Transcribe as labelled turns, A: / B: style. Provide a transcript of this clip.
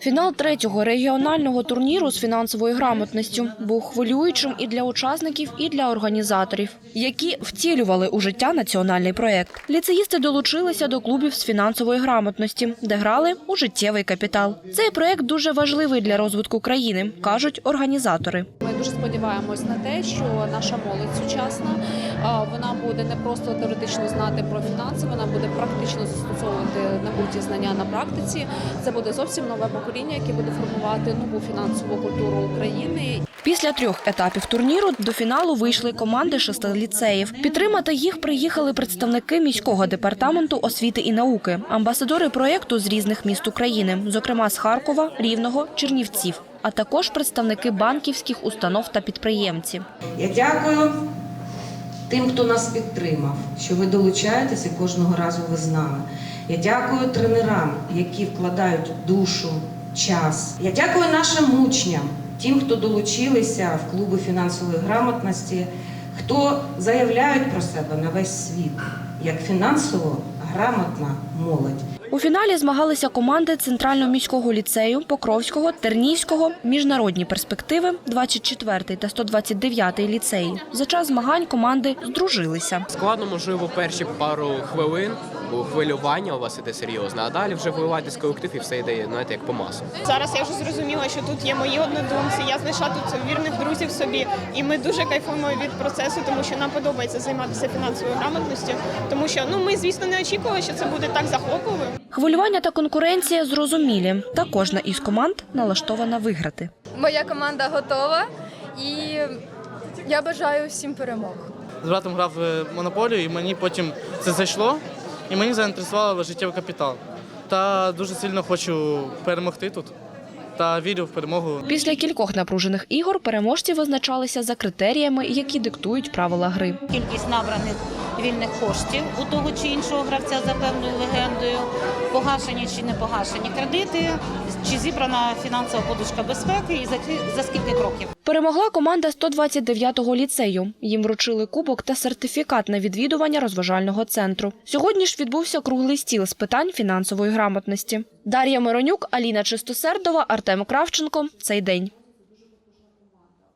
A: Фінал третього регіонального турніру з фінансовою грамотністю був хвилюючим і для учасників, і для організаторів, які втілювали у життя національний проект. Ліцеїсти долучилися до клубів з фінансової грамотності, де грали у життєвий капітал. Цей проект дуже важливий для розвитку країни, кажуть організатори.
B: Дуже сподіваємось на те, що наша молодь сучасна вона буде не просто теоретично знати про фінанси, вона буде практично застосовувати набуті знання на практиці. Це буде зовсім нове покоління, яке буде формувати нову фінансову культуру України.
A: Після трьох етапів турніру до фіналу вийшли команди шести ліцеїв. Підтримати їх приїхали представники міського департаменту освіти і науки, амбасадори проєкту з різних міст України, зокрема з Харкова, Рівного, Чернівців, а також представники банківських установ та підприємців.
C: Я дякую тим, хто нас підтримав, що ви долучаєтеся кожного разу ви з нами. Я дякую тренерам, які вкладають душу, час. Я дякую нашим учням, тим, хто долучилися в клуби фінансової грамотності, хто заявляють про себе на весь світ як фінансово грамотна молодь.
A: У фіналі змагалися команди Центрального міського ліцею, Покровського, Тернівського, міжнародні перспективи, 24 та 129 ліцеї. За час змагань команди здружилися.
D: Складно, можливо, перші пару хвилин, бо хвилювання у вас іде серйозно, а далі вже вливаєтесь в колектив і все йде, знаєте, як по масу.
E: Зараз я вже зрозуміла, що тут є мої однодумці. Я знайшла тут вірних друзів собі, і ми дуже кайфуємо від процесу, тому що нам подобається займатися фінансовою грамотністю. Тому що ну ми, звісно, не очікували, що це буде так захопливо.
A: Хвилювання та конкуренція зрозумілі. Та кожна із команд налаштована виграти.
F: Моя команда готова і я бажаю всім перемог.
G: з братом грав в монополію, і мені потім це зайшло, і мені заінтересувало життєвий капітал. Та дуже сильно хочу перемогти тут та вірю в перемогу.
A: Після кількох напружених ігор переможці визначалися за критеріями, які диктують правила гри.
H: кількість набраних вільних коштів у того чи іншого гравця за певною легендою, погашені чи не погашені кредити, чи зібрана фінансова подушка безпеки і за, за скільки кроків.
A: Перемогла команда 129-го ліцею. Їм вручили кубок та сертифікат на відвідування розважального центру. Сьогодні ж відбувся круглий стіл з питань фінансової грамотності. Дар'я Миронюк, Аліна Чистосердова, Артем Кравченко. Цей день.